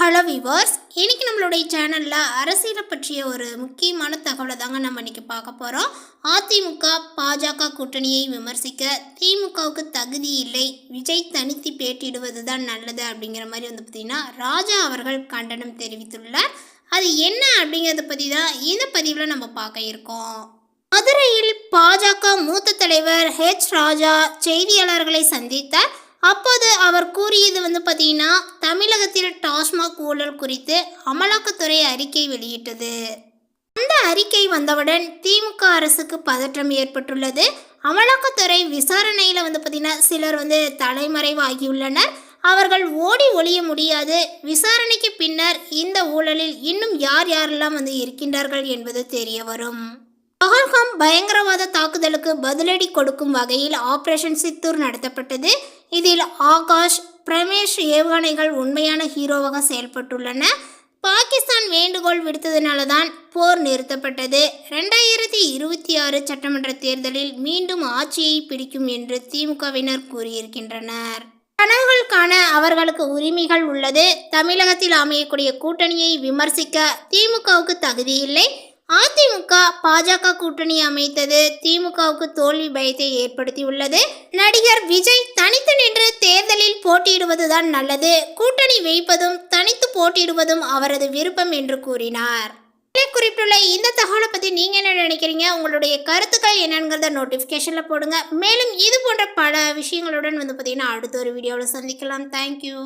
Hello viewers இன்றைக்கி நம்மளுடைய சேனலில் அரசியலை பற்றிய ஒரு முக்கியமான தகவலை தாங்க நம்ம இன்றைக்கி பார்க்க போகிறோம் அதிமுக பாஜக கூட்டணியை விமர்சிக்க திமுகவுக்கு தகுதி இல்லை. விஜய் தனித்து பேட்டியிடுவது தான் நல்லது அப்படிங்கிற மாதிரி வந்து பார்த்திங்கன்னா ராஜா அவர்கள் கண்டனம் தெரிவித்துள்ளார். அது என்ன அப்படிங்கிறத பற்றி தான் இந்த பதிவில் நம்ம பார்க்க இருக்கோம். மதுரையில் பாஜக மூத்த தலைவர் ஹெச் ராஜா செய்தியாளர்களை சந்தித்தார். அப்போது அவர் கூறியது வந்து பார்த்தீங்கன்னா தமிழகத்தில் டாஸ்மாக் ஊழல் குறித்து அமலாக்கத்துறை அறிக்கை வெளியிட்டது. அந்த அறிக்கை வந்தவுடன் திமுக அரசுக்கு பதற்றம் ஏற்பட்டுள்ளது. அமலாக்கத்துறை விசாரணையில் வந்து பார்த்தீங்கன்னா சிலர் வந்து தலைமறைவாகியுள்ளனர். அவர்கள் ஓடி ஒளிய முடியாது. விசாரணைக்கு பின்னர் இந்த ஊழலில் இன்னும் யார் யாரெல்லாம் வந்து இருக்கின்றார்கள் என்பது தெரிய வரும் பகல்காம் பயங்கரவாத தாக்குதலுக்கு பதிலடி கொடுக்கும் வகையில் ஆபரேஷன் சித்தூர் நடத்தப்பட்டது. இதில் ஆகாஷ் பிரமேஷ் ஏவுகணைகள் உண்மையான ஹீரோவாக செயல்பட்டுள்ளன. பாகிஸ்தான் வேண்டுகோள் விடுத்ததுனால தான் போர் நிறுத்தப்பட்டது. ரெண்டாயிரத்தி இருபத்தி ஆறு சட்டமன்ற தேர்தலில் மீண்டும் ஆட்சியை பிடிக்கும் என்று திமுகவினர் கூறியிருக்கின்றனர். கனவுகள் காண அவர்களுக்கு உரிமைகள் உள்ளது. தமிழகத்தில் அமையக்கூடிய கூட்டணியை விமர்சிக்க திமுகவுக்கு தகுதியில்லை. அதிமுக பாஜக கூட்டணி அமைத்தது திமுகவுக்கு தோல்வி பயத்தை ஏற்படுத்தியுள்ளது. நடிகர் விஜய் தனித்து நின்று தேர்தலில் போட்டியிடுவதுதான் நல்லது. கூட்டணி வைப்பதும் தனித்து போட்டியிடுவதும் அவரது விருப்பம் என்று கூறினார். குறிப்பிட்டுள்ள இந்த தகவலை பற்றி நீங்கள் என்ன நினைக்கிறீங்க? உங்களுடைய கருத்துக்கள் என்னங்கிறத நோட்டிஃபிகேஷனில் போடுங்க. மேலும் இது போன்ற பல விஷயங்களுடன் வந்து பார்த்தீங்கன்னா அடுத்த ஒரு வீடியோவில் சந்திக்கலாம். தேங்க்யூ